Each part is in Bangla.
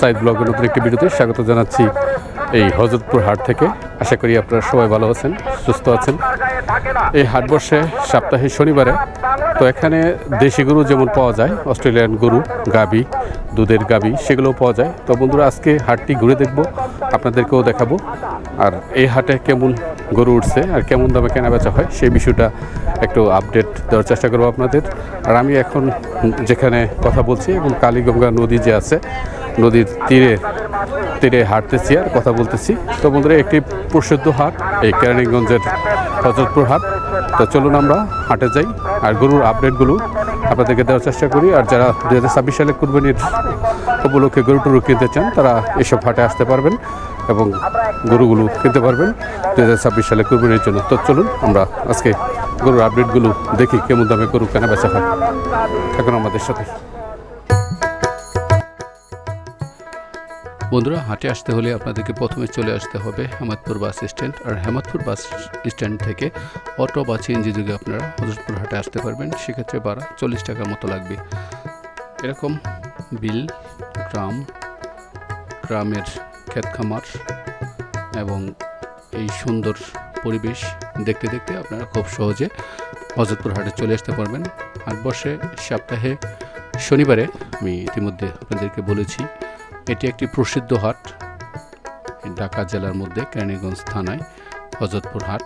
সাইদ ব্লগের নতুন একটি ভিডিওতে স্বাগত জানাচ্ছি এই হজরতপুর হাট থেকে। আশা করি আপনারা সবাই ভালো আছেন, সুস্থ আছেন। এই হাট বসে সপ্তাহে শনিবারে। তো এখানে দেশি গরু যেমন পাওয়া যায়, অস্ট্রেলিয়ান গরু গাবি দুধের গাবি সেগুলোও পাওয়া যায়। তো বন্ধুরা, আজকে হাটটি ঘুরে দেখব, আপনাদেরকেও দেখাবো। আর এই হাটে কেমন গরু উঠছে আর কেমন দামে কেনা বেচা হয়, সেই বিষয়টা একটু আপডেট দেওয়ার চেষ্টা করব আপনাদের। আর আমি এখন যেখানে কথা বলছি, এবং কালীগঙ্গা নদী যে আছে নদীর তীরে তীরে হাঁটতেছি আর কথা বলতেছি। তো বন্ধুরা, একটি প্রসিদ্ধ হাট, এই কেরানীগঞ্জের হজরতপুর হাট। তো চলুন আমরা হাটে যাই আর গরুর আপডেটগুলো আপনাদেরকে দেওয়ার চেষ্টা করি। আর যারা দু হাজার ছাব্বিশ সালে কুরবানির উপলক্ষে গরু টরু কিনতে চান, তারা এসব হাটে আসতে পারবেন এবং গরুগুলো কিনতে পারবেন দু হাজার ছাব্বিশ সালে কুরবানির জন্য। তো চলুন আমরা আজকে গরুর আপডেটগুলো দেখি, কেমন দামে গরু কেনা বেচা হয়। থাকুন আমাদের সাথে। বন্ধুরা, হাটে আসতে হলে আপনাদেরকে প্রথমে চলে আসতে হবে হেমাদপুর বাস স্ট্যান্ড। আর হেমাদপুর বাস স্ট্যান্ড থেকে অটো বা সিএনজি যুগে আপনারা হজরতপুর হাটে আসতে পারবেন। সেক্ষেত্রে ভাড়া চল্লিশ টাকার মতো লাগবে। এরকম বিল, গ্রাম, গ্রামের ক্ষেত খামার এবং এই সুন্দর পরিবেশ দেখতে দেখতে আপনারা খুব সহজে হজরতপুর হাটে চলে আসতে পারবেন। হাট বসে সপ্তাহে শনিবারে আমি ইতিমধ্যে আপনাদেরকে বলেছি এটি একটি প্রসিদ্ধ হাট ঢাকা জেলার মধ্যে কেরানীগঞ্জ থানায়, হজরতপুর হাট।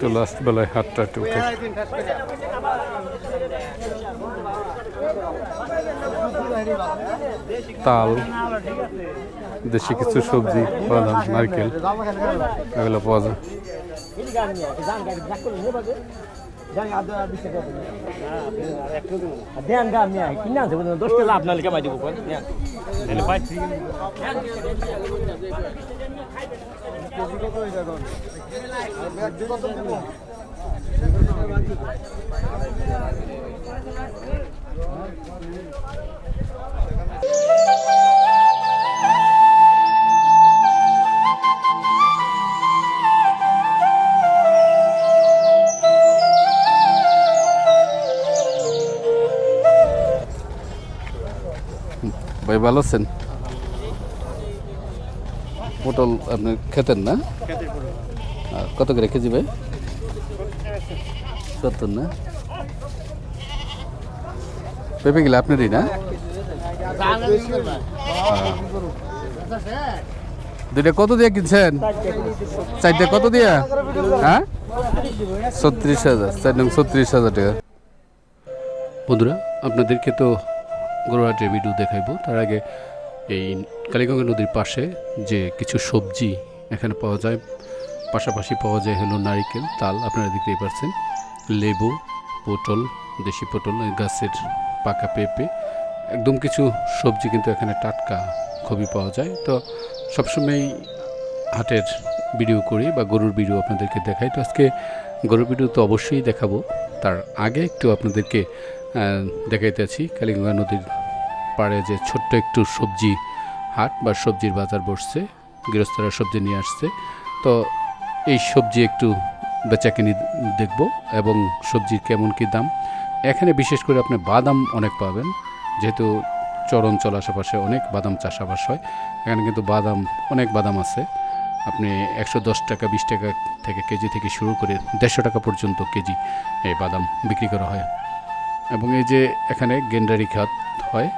তো লাস্ট বেলায় হাটটা একটু উঠে। তাল। দেশি কিছু সবজি বাদাম নারকেল এগুলো পাওয়া যায়। ধ্যান ভালো আছেন? পটল আপনি খেতেন না? কত করে কেজি ভাই? সত্তর না? পেঁপে গেলে আপনারই না। দুইটা কত দিয়ে কিনছেন? চারটে কত দিয়া? হ্যাঁ? ছত্রিশ হাজার, চার নং ছত্রিশ হাজার টাকা। বন্ধুরা, আপনাদেরকে তো গরুহাটের ভিডিও দেখাইবো, তার আগে এই কালীগঙ্গা নদীর পাশে যে কিছু সবজি এখানে পাওয়া যায়, পাশাপাশি পাওয়া যায় হলো নারিকেল, তাল, আপনারা দেখতেই পাচ্ছেন লেবু, পটল, দেশি পটল গাছের পাকা পেঁপে, একদম কিছু সবজি কিন্তু এখানে টাটকা খুবই পাওয়া যায়। তো সবসময় হাটের ভিডিও করি বা গরুর ভিডিও আপনাদেরকে দেখাই। তো আজকে গরুর ভিডিও তো অবশ্যই দেখাবো, তার আগে একটু আপনাদেরকে আহ, দেখাইতে কালীগঙ্গা নদীর পাড়ে যে ছোট্ট একটু সবজি হাট বা সবজির বাজার বসছে গৃহস্থরা সবজি নিয়ে আসছে। তো এই সবজি একটু বেচাকিনি দেখব এবং সবজির কেমন কি দাম। এখানে বিশেষ করে আপনি বাদাম অনেক পাবেন যেহেতু চরঞ্চল আশেপাশে অনেক বাদাম চাষাবাস হয়। এখানে কিন্তু বাদাম অনেক বাদাম আছে। আপনি একশো দশ টাকা বিশ টাকা থেকে কেজি থেকে শুরু করে দেড়শো টাকা পর্যন্ত কেজি এই বাদাম বিক্রি করা হয়। এবং এই যে এখানে গেন্ডারি খাত হয়,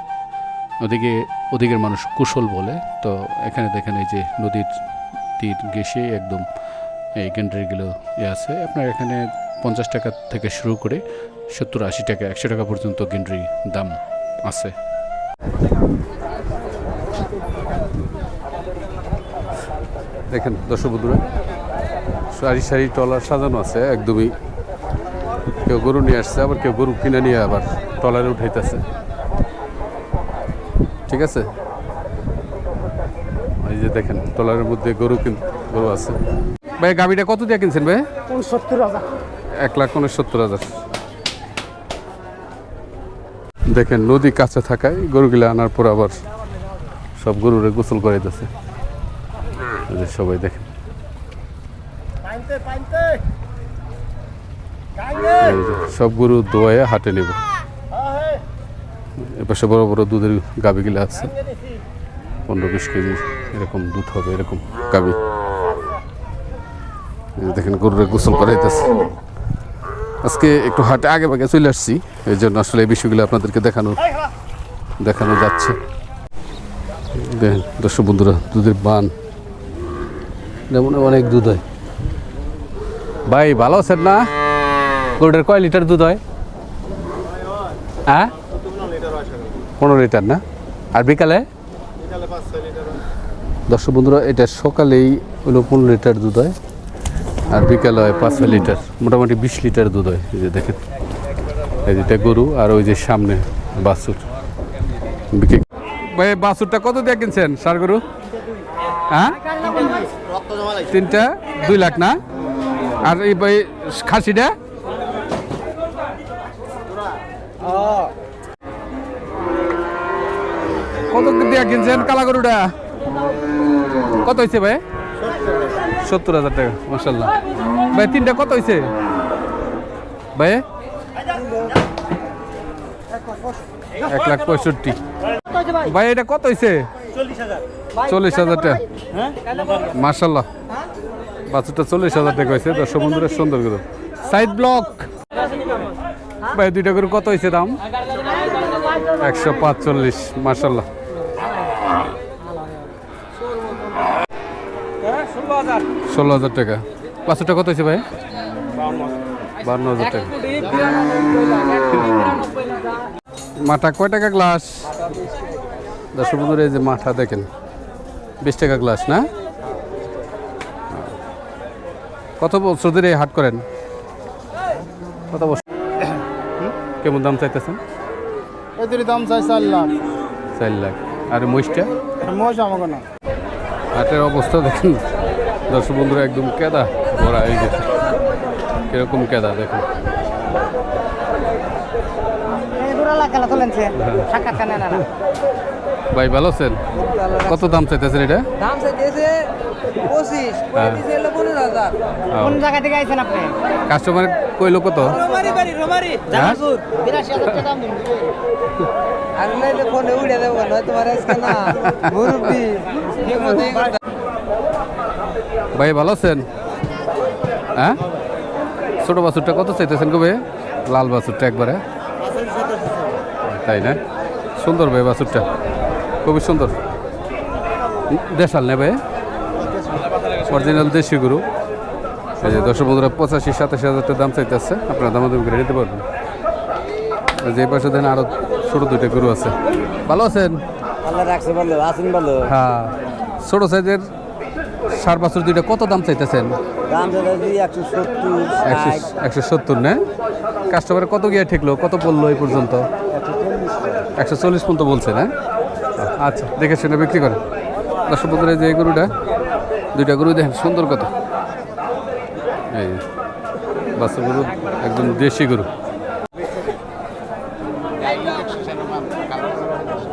ওদিকে, ওদিকের মানুষ কুশল বলে, তো এখানে দেখেন এই যে নদীর তীর ঘেসে একদম এই গেন্ডারিগুলো ইয়ে আছে। আপনার এখানে পঞ্চাশ টাকা থেকে শুরু করে সত্তর, আশি টাকা, একশো টাকা পর্যন্ত গেন্ডারি দাম আছে। দেখেন দর্শক বন্ধুরা সারি সারি টলার সাজানো আছে, একদমই কেউ গরু নিয়ে আসছে আবার কেউ গরু কিনে নিয়ে আবার টলারে উঠাইতেছে। ঠিক আছে? এই যে দেখেন টলারের মধ্যে গরু কিন গরু আছে। ভাই গাবিটা কত দিয়ে কিনছেন ভাই? সত্তর হাজার। এক লাখ উনসত্তর হাজার। দেখেন নদী কাছে থাকায় গরুগুলো আনার পর আবার সব গরুরে গোসল করাইতেছে। সবাই দেখেন। সব গরু দোয়ায় হাটে নেব। এপাশে বড় বড় দুধের গাবিগুলো আছে। পনেরো বিশ কেজি এরকম দুধ হবে এরকম গাবি দেখেন গরুরে গোসল করাইতেছে। আজকে একটু হাটে আগে ভাগে চলে আসছি এই জন্য আসলে এই বিষয়গুলো আপনাদেরকে দেখানো দেখানো যাচ্ছে। দেখেন দর্শক বন্ধুরা দুধের বান। যেমন অনেক দুধ হয়। ভাই ভালো আছেন না? গরুটার কয় লিটার দুধ হয়? হ্যাঁ? পনেরো লিটার না? আর বিকালে? দর্শক বন্ধুরা, এটা সকালেই হলো পনেরো লিটার দুধ হয়, আর বিকালে হয় পাঁচ লিটার, মোটামুটি বিশ লিটার দুধ হয়। এই যে দেখেন, এই যেটা গরু, আর ওই যে সামনে বাছুর। ভাই বাছুরটা কত দিয়ে কিনছেন, সার গরু? হ্যাঁ? তিনটা? দুই লাখ না? আর এই ভাই, খাসিটা? কত দিয়ে কিনছেন কালা গরুটা কত হয়েছে ভাই? সত্তর হাজার টাকা মাসাল্লাহ ভাই তিনটা কত হয়েছে ভাই? এক লাখ পঁয়ষট্টি। ভাই এটা কত হয়েছে চল্লিশ হাজার। টাকা মার্শাল্লাহ বাচ্চাটা চল্লিশ হাজার টাকা হয়েছে দর্শক বন্ধুরা সুন্দর করে সাইড ব্লক। ভাই দুইটা করে কত হয়েছে দাম? একশো পাঁচচল্লিশ মার্শাল্লাহ ষোলো হাজার টাকা। বাচ্চাটা কত হয়েছে ভাই? বান্ন হাজার টাকা। মাঠা কয় টাকা গ্লাস? দর্শক বন্ধুরা এই যে মাঠা দেখেন বিশ টাকা গ্লাস না? কত বছর ধরে এই হাট করেন? কত বছর? কেমন দাম চাইতেছেন? এদের দাম চাই চার লাখ। চার লাখ। আর মহিষটা? মশ আমাকে না। হাটের অবস্থা দেখুন। দর্শক বন্ধুরা একদম কেদা ভরা এই যে। কীরকম কেদা দেখুন। খেলা চলেছে সাক্ষাৎ কানে না। ভাই ভালো আছেন? কত দাম চাইতেছেন এটা? দাম চাইতেছে পঁচিশ। হ্যাঁ। পনেরো হাজার। কোন জায়গা থেকে আইছেন আপনি? কাস্টমার কইলো কত? রোমারি বাড়ি রোমারি? বিরাশি হাজার দাম দিন। আর নাইলে ফোনে উড়ে দেবো না তোমার আজকে না। মুরব্বি। ভাই ভালো আছেন? হ্যাঁ? ছোট বাছুরটা কত চাইতেছেন কবে লাল বাছুরটা একবারে। তাই না? সুন্দর ভাই বাছুরটা। খুবই সুন্দর। দেশাল নেবে। অরিজিনাল দেশি গরু। এই যে দর্শক বন্ধুরা পঁচাশি সাতাশি হাজার টাকা দাম চাইতেছে। আপনারা দাম দাম করে নিতে পারবেন। যে পাশে দেন আরও ছোট দুইটা গরু আছে। ভালো আছেন? হ্যাঁ। ছোট সাইজের সার বাছুর দুইটা কত দাম চাইতেছেন? একশো সত্তর একশো একশো সত্তর না? কাস্টমার কত গিয়ে ঠেকলো? কত বলল এই পর্যন্ত? একশো চল্লিশ পর্যন্ত বলছে না? আচ্ছা দেখে শুনে বিক্রি করেন। দর্শক বন্ধুরা যে গরুটা দুইটা গরু দেখেন সুন্দর কত এই বাচ্চা গরু একদম দেশি গরু।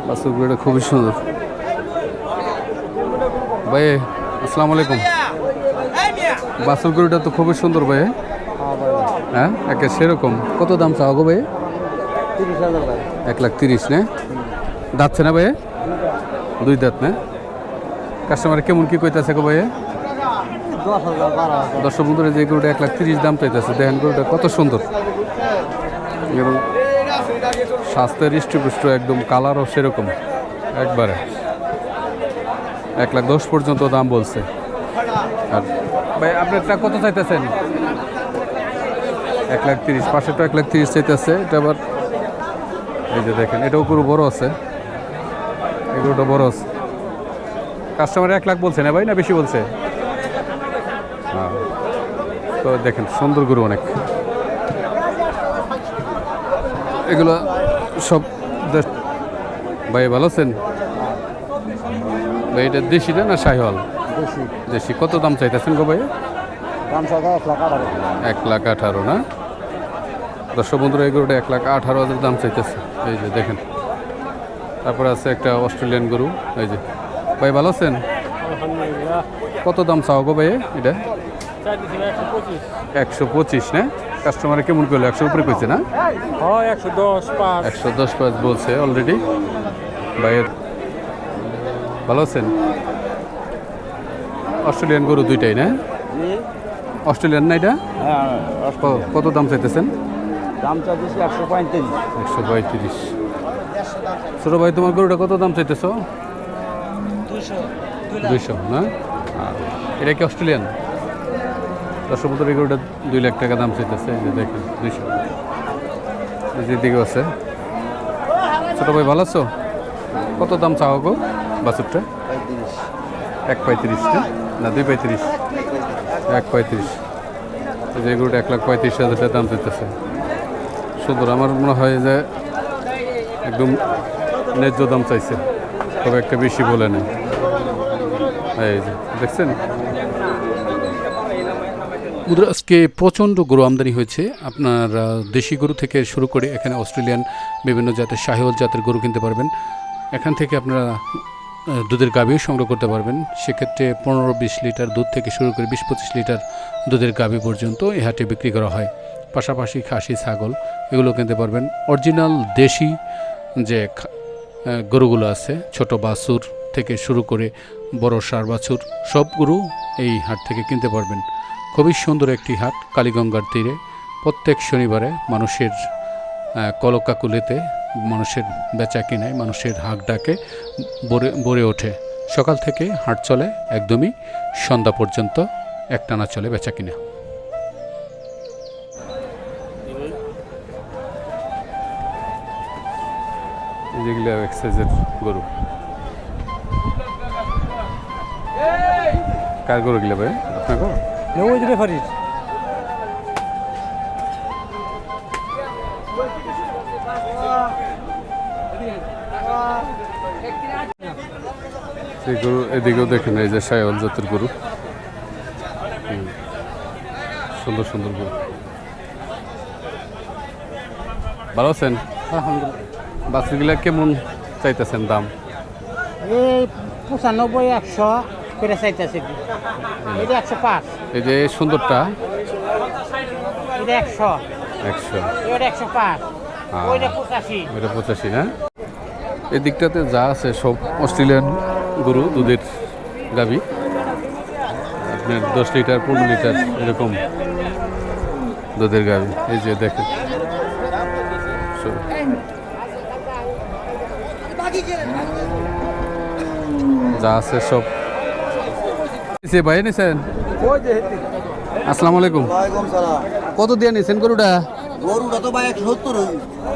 বাচ্চা গরুটা খুবই সুন্দর। ভাই আসসালামু আলাইকুম। বাছুর গরুটা তো খুবই সুন্দর ভাই। হ্যাঁ একে সেরকম। কত দাম চাও গো ভাই? এক লাখ তিরিশ না? দাঁতছে না ভাই? দুই দাঁত না? কাস্টমার কেমন কি কইতাছে গো ভাইয়া? দর্শক বন্ধুরা যে গরুটা এক লাখ তিরিশ দাম চাইতেছে দেখেন গরুটা কত সুন্দর। এবং স্বাস্থ্যের হৃষ্টপুষ্ট একদম কালারও সেরকম একবারে। এক লাখ দশ পর্যন্ত দাম বলছে। আর ভাই আপনারটা কত চাইতেছেন? এক লাখ তিরিশ পাশেরটা এক লাখ তিরিশ চাইতেছে এটা আবার এই যে দেখেন এটাও গরু বড় আছে। বড় আছে। কাস্টমার এক লাখ বলছে না ভাই না বেশি বলছে? হ্যাঁ। তো দেখেন সুন্দর গরু অনেক। এগুলো সব ভাই ভালো আছেন? ভাই এটা দেশি না শাহিওয়াল? বেশি দেশি। কত দাম চাইতেছেন গো ভাই? এক লাখ আঠারো। এক লাখ আঠারো না? দর্শক বন্ধুরা এই গরুটা এক লাখ আঠারো হাজার দাম চাইতেছে। এই যে দেখেন। তারপরে আছে একটা অস্ট্রেলিয়ান গরু এই যে। ভাই ভালো আছেন? কত দাম চাও গো ভাই এটা? একশো পঁচিশ। না? কাস্টমারে কেমন করল একশো উপরে কইছে না? হয় একশো দশ পাঁচ। বলছে অলরেডি ভাইয়ের ভালো আছেন? অস্ট্রেলিয়ান গরু দুইটাই না? অস্ট্রেলিয়ান না এটা? ক- কত দাম চাইতেছেন? দাম চাইতেছি একশো পঁয়ত্রিশ। একশো পঁয়ত্রিশ। ছোটো ভাই তোমার গরুটা কত দাম চাইতেছ? দুইশো না? এটা কি অস্ট্রেলিয়ান? দশ বছর গরুটা দুই লাখ টাকা দাম চাইতেছে এই যে দেখেন দুইশো। দিকে আছে। ছোটো ভাই ভালো আছো? কত দাম চাও গো বাছুরটা? এক পঁয়ত্রিশ না? না দুই পঁয়ত্রিশ। এক পঁয়ত্রিশ। যে গরুটা এক লাখ পঁয়ত্রিশ হাজার টাকা দাম চাইতেছে। সুন্দর আমার মনে হয় যে একদম ন্যায্য দাম চাইছে। তবে একটা বেশি বলে নেই। এই যে, দেখছেন? আজকে প্রচণ্ড গরু আমদানি হয়েছে। আপনার দেশি গরু থেকে শুরু করে এখানে অস্ট্রেলিয়ান, বিভিন্ন জাতের শাহিওয়াল জাতের গরু কিনতে পারবেন। এখান থেকে আপনারা দুধের গাভিও সংগ্রহ করতে পারবেন। সেক্ষেত্রে পনেরো বিশ লিটার দুধ থেকে শুরু করে বিশ পঁচিশ লিটার দুধের গাভি পর্যন্ত এই হাটে বিক্রি করা হয়। পাশাপাশি খাসি, ছাগল, এগুলো কিনতে পারবেন। অরিজিনাল দেশি যে গরুগুলো আছে, ছোট বাছুর থেকে শুরু করে বড় সার বাছুর, সব গরু এই হাট থেকে কিনতে পারবেন। খুবই সুন্দর একটি হাট, কালীগঙ্গার তীরে। প্রত্যেক শনিবারে মানুষের কলকাকুলেতে মানুষের বেচা কেনায়, মানুষের হাঁক ডাকে ভরে ওঠে। সকাল থেকে হাট চলে, একদমই সন্ধ্যা পর্যন্ত একটানা চলে বেচা কিনা। যেগুলো এক্সাইজের গরু। কার গরু গেলে ভাই? আপনার গরু? ওই রেফারির সেই গরু এদিকেও দেখেন এই যে সায়ল জাতের গরু। সুন্দর সুন্দর গরু। ভালো আছেন? বাছুরগুলা কেমন চাইতেছেন দাম? এই পঁচানব্বই একশো করে চাইতেছে। এটা একশো পাঁচ। এই যে সুন্দরটা? এটা একশো। একশো। এটা একশো পাঁচ। হ্যাঁ। ওইটা পঁচাশি। এটা পঁচাশি না এই দিকটাতে যা আছে সব অস্ট্রেলিয়ান গরু দুধের গাবি আপনার দশ লিটার পনেরো লিটার এরকম দুধের গাবি এই যে দেখেন। যা আছে সব। ভাই নিছেন? আসসালামু আলাইকুম। কত দিয়ে নিছেন গরুটা? গরুটা তো ভাই একশো সত্তর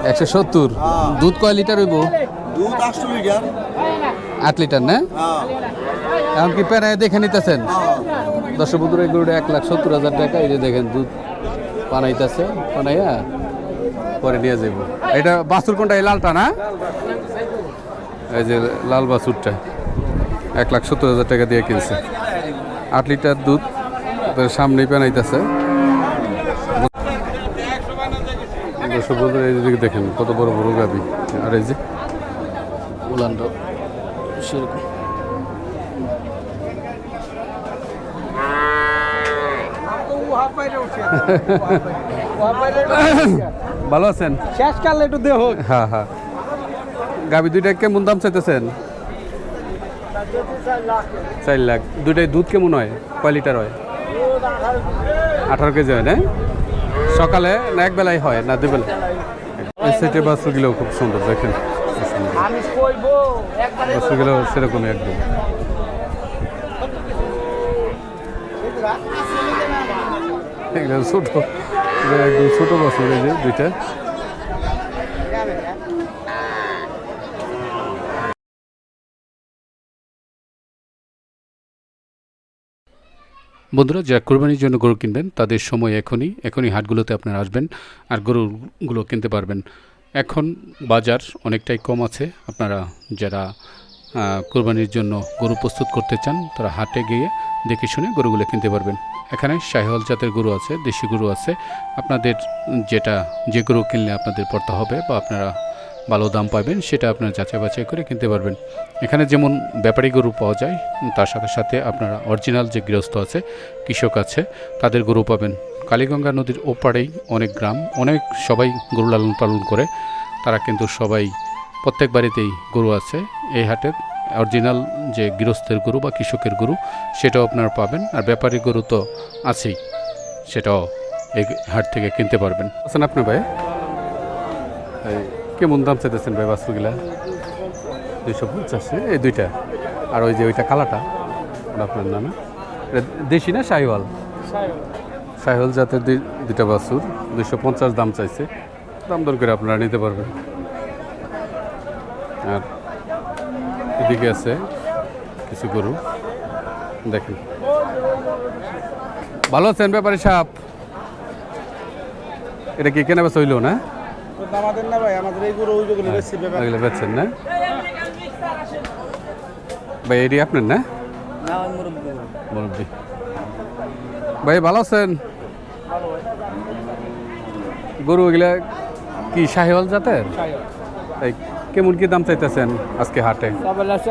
একশো সত্তর? দুধ কয় লিটার হইব? দুধ আটশো লিটার। আট লিটার না? হ্যাঁ। এখন কি প্যারায় দেখে নিতেছেন? দশ বন্ধুর গরুটা এক লাখ সত্তর হাজার টাকা। এই যে দেখেন দুধ পানাইতেছে পানাইয়া পরে নিয়ে যাব এটা বাছুর কোনটা? এই লালটা না? এই যে লাল বাছুরটা এক লাখ সত্তর হাজার টাকা দিয়ে কিনছে। আট লিটার দুধ তার সামনেই পেনাইতেছে। দর্শক বন্ধুরা এই দিকে দেখেন কত বড় বড় গাবি। আর এই যে উলানটা সেরকম। ভালো আছেন? শেষ কালে একটু দেহ। হ্যাঁ হ্যাঁ। গাবি দুইটা কেমন দাম চাইতেছেন? চার লাখ। দুইটাই দুধ কেমন হয়? কয় লিটার হয়? আঠারো কেজি হয় না সকালে না এক বেলায় হয় না দুই বেলা? এই সেটে বাছুরগুলো খুব সুন্দর দেখেন। বাছুরগুলো সেরকমই একদম। ছোট একদম ছোট যে দুইটা। বন্ধুরা, যারা কোরবানির জন্য গরু কিনবেন, তাদের সময় এখনই এখনই হাটগুলোতে আপনারা আসবেন আর গরুগুলো কিনতে পারবেন। এখন বাজার অনেকটাই কম আছে। আপনারা যারা কোরবানির জন্য গরু প্রস্তুত করতে চান, তারা হাটে গিয়ে দেখে শুনে গরুগুলো কিনতে পারবেন। এখানে শাহিওয়াল জাতের গরু আছে, দেশি গরু আছে। আপনাদের যেটা, যে গরু কিনলে আপনাদের পড়তে হবে বা আপনারা ভালো দাম পাবেন সেটা আপনার যাচাই বাছাই করে কিনতে পারবেন। এখানে যেমন ব্যাপারী গরু পাওয়া যায় তার সাথে সাথে আপনারা অরিজিনাল যে গৃহস্থ আছে কৃষক আছে তাদের গরু পাবেন। কালীগঙ্গা নদীর ওপারেই অনেক গ্রাম অনেক সবাই গরু লালন পালন করে। তারা কিন্তু সবাই প্রত্যেক বাড়িতেই গরু আছে এই হাটে অরিজিনাল যে গৃহস্থের গরু বা কৃষকের গরু সেটাও আপনারা পাবেন। আর ব্যাপারী গরু তো আছেই সেটাও এই হাট থেকে কিনতে পারবেন। আছেন আপনি ভাই। কেমন দাম চাইতেছেন ভাই বাস্তুগুলা দুইশো পঞ্চাশ, এই দুইটা। আর ওই যে ওইটা কালাটা আপনার নামে? দেশি না শাহিওয়াল? শাহিওয়াল জাতের দুই- দুইটা বাছুর দুইশো পঞ্চাশ দাম চাইছে। দাম দর করে আপনারা নিতে পারবেন। আর এদিকে আছে কিছু গরু। দেখেন। ভালো আছেন ব্যাপারী সাপ এটা কি কেনা বেচা হইল না? আমাদের না ভাই আমাদের বেশি ব্যাপার। এগুলো বেচছেন না? ভাই এটি আপনার না? মুরব্বী ভাই ভালো আছেন? গরু এগুলা কি শাহিওয়াল জাতের? কেমন কি দাম চাইতেছেন আজকে হাটে?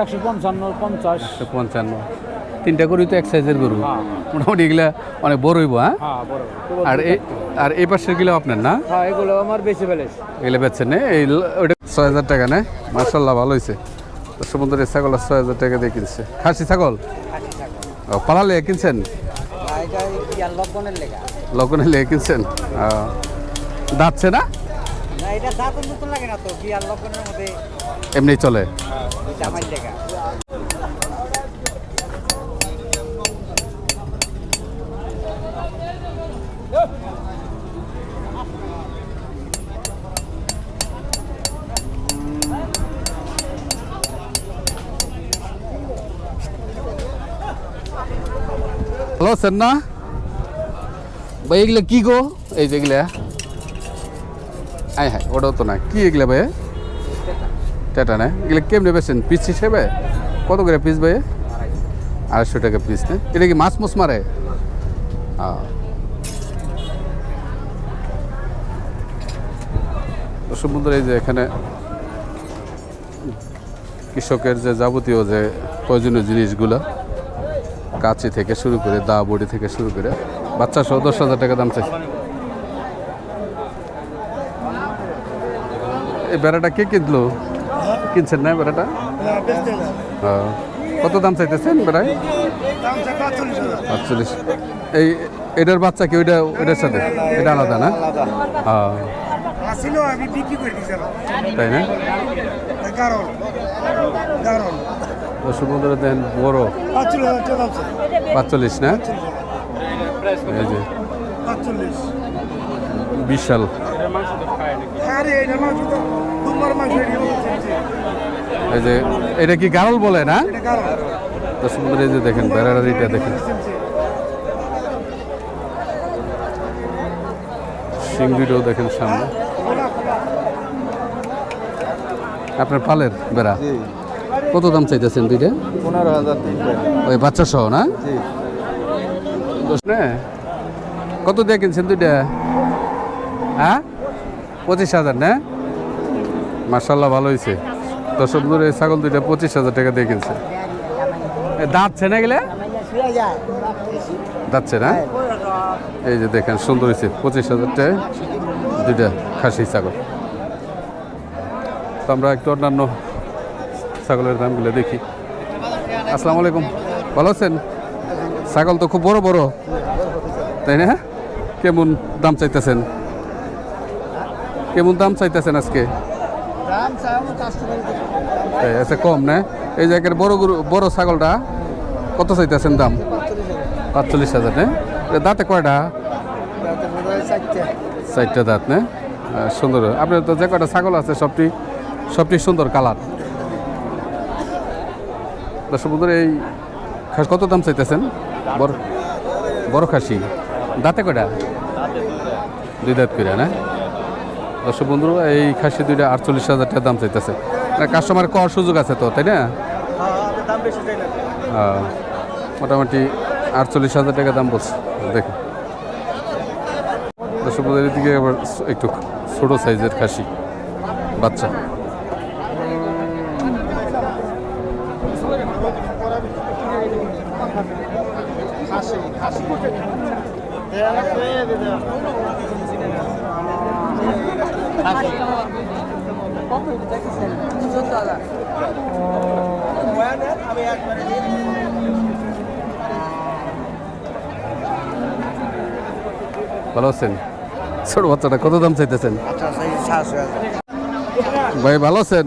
একশো পঞ্চান্ন পঞ্চাশ। একশো পঞ্চান্ন। তিনটা গরুই তো এক সাইজের গরু মোটামুটি এগুলা অনেক বড় হইব হ্যাঁ? হ্যাঁ আর এই আর এই পাশেরগুলো আপনার না? হ্যাঁ এগুলো আমার বেশি ফেলেছে এগুলো বেচছেন না? এই ওটা ছয় হাজার টাকা নেয় মার্শাল্লাহ ভালো হয়েছে সমুদ্রের ছাগল ছয় হাজার টাকা দিয়ে কিনছে। খাসি ছাগল? ও পালালে কিনছেন? লগ্নে লেগে। কিনছেন? দাঁতছে না? না এটা আছেন ভাই, এগুলো কি গো? এই যেগুলা আয় হ্যাঁ ওটাও তো না। কি এগুলা ভাই? টেটা না? এগুলো কেমনে বেছেন পিস হিসেবে কত করে পিস ভাই? আড়াইশো টাকা পিস, না? এটা কি মাছ মুছ মারে সমুদ্র এই যে এখানে কৃষকের যে যাবতীয় যে প্রয়োজনীয় জিনিসগুলো কাঁচি থেকে শুরু করে দা বড়ি থেকে শুরু করে বাচ্চা সহ দশ হাজার টাকা দাম চাইছে। এই বেড়াটা কে কিনলো? কিনছেন না বেড়াটা? হ্যাঁ। কত দাম চাইতেছেন বেড়ায়? আটচল্লিশ এই, এটার বাচ্চা কি ওইটা, ওইটার সাথে? এটা আলাদা না? হ্যাঁ। তাই না? তো দেন বড়। পাঁচচল্লিশ না? এই যে। বিশাল। এই যে, এটা কি গারল বলে না? সুন্দর এই যে দেখেন বেড়ারিটা দেখেন। সিংড়িটাও দেখেন সামনে। আপনার পালের বেড়া? কত দাম চাইতেছেন দুইটা? পনেরো হাজার ওই বাচ্চা সহ না? কত দিয়ে কিনছেন দুইটা? হ্যাঁ? পঁচিশ হাজার না? মার্শাল্লাহ ভালো হয়েছে দশম দূরে ছাগল দুইটা পঁচিশ হাজার টাকা দিয়ে কিনছে। দাঁতছে না গেলে দাঁতছে না? এই যে দেখেন সুন্দর হয়েছে পঁচিশ হাজার টাকা দুইটা খাসি ছাগল। তো আমরা একটু অন্যান্য ছাগলের দামগুলো দেখি। আসসালামু আলাইকুম। ভালো আছেন? ছাগল তো খুব বড় বড়। তাই না? কেমন দাম চাইতেছেন? কেমন দাম চাইতেছেন আজকে? আচ্ছা কম না? এই জায়গার বড় গরু বড় ছাগলটা, কত চাইতেছেন দাম? পাঁচচল্লিশ হাজার, না? দাঁতে কয়টা? চারটা দাঁত, না? সুন্দর। আপনার তো যে কয়টা ছাগল আছে, সবটি সবটি সুন্দর কালার। দর্শক এই খাস কত দাম চাইতেছেন? বড় বড় খাসি। দাঁতে কয়টা? দুই দাঁত করে না? দর্শক এই খাসি দুইটা আটচল্লিশ হাজার টাকা দাম চাইতেছে। কাস্টমার কর সুযোগ আছে তো, তাই না? মোটামুটি আটচল্লিশ হাজার টাকা দাম বলছে। দেখুন দর্শক বন্ধুদের দিকে আবার একটু ছোটো সাইজের খাসি, বাচ্চা। কত দেখেছেন ভালো আছেন? ছোট বাচ্চাটা কত দাম চাইতেছেন? ভাই ভালো আছেন?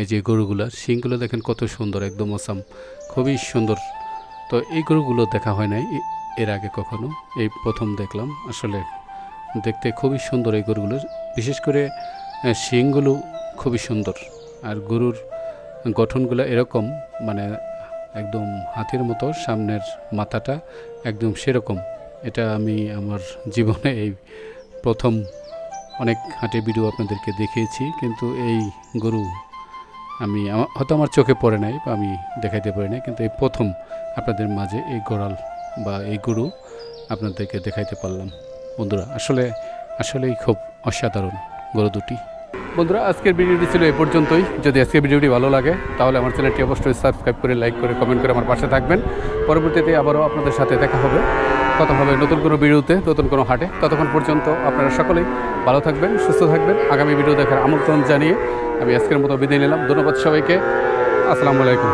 এই যে গরুগুলার শিংগুলো দেখেন কত সুন্দর, একদম অসাম খুবই সুন্দর। তো এই গরুগুলো দেখা হয় নাই এর আগে কখনো, এই প্রথম দেখলাম। আসলে দেখতে খুবই সুন্দর এই গরুগুলোর, বিশেষ করে শিংগুলো খুবই সুন্দর। আর গরুর গঠনগুলো এরকম মানে একদম হাতির মতো, সামনের মাথাটা একদম সেরকম। এটা আমি আমার জীবনে এই প্রথম অনেক হাটে ভিডিও আপনাদেরকে দেখিয়েছি, কিন্তু এই গরু আমা- হয়তো আমার চোখে পড়ে নাই বা আমি দেখাইতে পারি নাই, কিন্তু এই প্রথম আপনাদের মাঝে এই গোড়াল বা এই গরু আপনাদেরকে দেখাইতে পারলাম। বন্ধুরা, আসলে, আসলেই খুব অসাধারণ গরু দুটি। বন্ধুরা, আজকের ভিডিওটি ছিল এ পর্যন্তই। যদি আজকের ভিডিওটি ভালো লাগে, তাহলে আমার চ্যানেলটি অবশ্যই সাবস্ক্রাইব করে, লাইক করে, কমেন্ট করে আমার পাশে থাকবেন। পরবর্তীতে আবারও আপনাদের সাথে দেখা হবে। কথা হবে নতুন কোনো ভিডিওতে, নতুন কোনো হাটে। ততক্ষণ পর্যন্ত আপনারা সকলেই ভালো থাকবেন, সুস্থ থাকবেন। আগামী ভিডিও দেখার আমন্ত্রণ জানিয়ে আমি আজকের মতো বিদায় নিলাম। ধন্যবাদ সবাইকে। আসসালামু আলাইকুম।